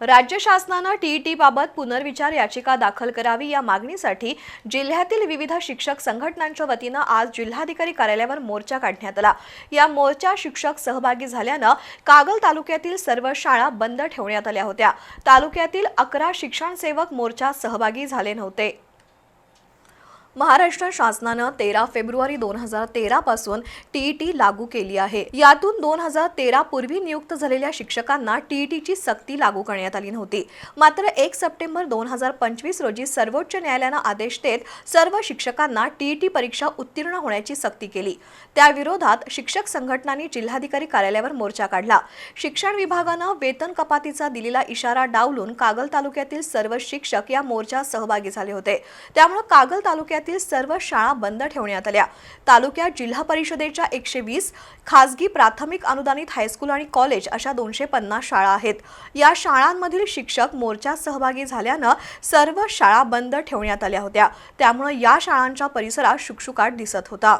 राज्य शासनानं टीईटी बाबत पुनर्विचार याचिका दाखल करावी या मागणीसाठी जिल्ह्यातील विविध शिक्षक संघटनांच्या वतीनं आज जिल्हाधिकारी कार्यालयावर मोर्चा काढण्यात आला. या मोर्चा शिक्षक सहभागी झाल्यानं कागल तालुक्यातील सर्व शाळा बंद ठेवण्यात आल्या होत्या. तालुक्यातील अकरा शिक्षण सेवक मोर्चात सहभागी झाले नव्हते. महाराष्ट्र शासनानं तेरा फेब्रुवारी दोन हजार तेरा पासून टीईटी लागू केली आहे. यातून दोन हजार तेरा पूर्वी नियुक्त झालेल्या शिक्षकांना टीईटीची सक्ती लागू करण्यात आली नव्हती. मात्र एक सप्टेंबर दोन हजार पंचवीस रोजी सर्वोच्च न्यायालयानं आदेश देत सर्व शिक्षकांना टीईटी परीक्षा उत्तीर्ण होण्याची सक्ती केली. त्याविरोधात शिक्षक संघटनांनी जिल्हाधिकारी कार्यालयावर मोर्चा काढला. शिक्षण विभागानं वेतन कपातीचा दिलेला इशारा डावलून कागल तालुक्यातील सर्व शिक्षक या मोर्चात सहभागी झाले होते. त्यामुळे कागल तालुक्यातील तालुक्यातील सर्व शाळा बंद ठेवण्यात आल्या. तालुक्यात जिल्हा परिषदेच्या एकशे वीस खासगी प्राथमिक अनुदानित हायस्कूल आणि कॉलेज अशा दोनशे पन्नास शाळा आहेत. या शाळांमधील शिक्षक मोर्चात सहभागी झाल्यानं सर्व शाळा बंद ठेवण्यात आल्या होत्या. त्यामुळे या शाळांच्या परिसरात शुकशुकाट दिसत होता.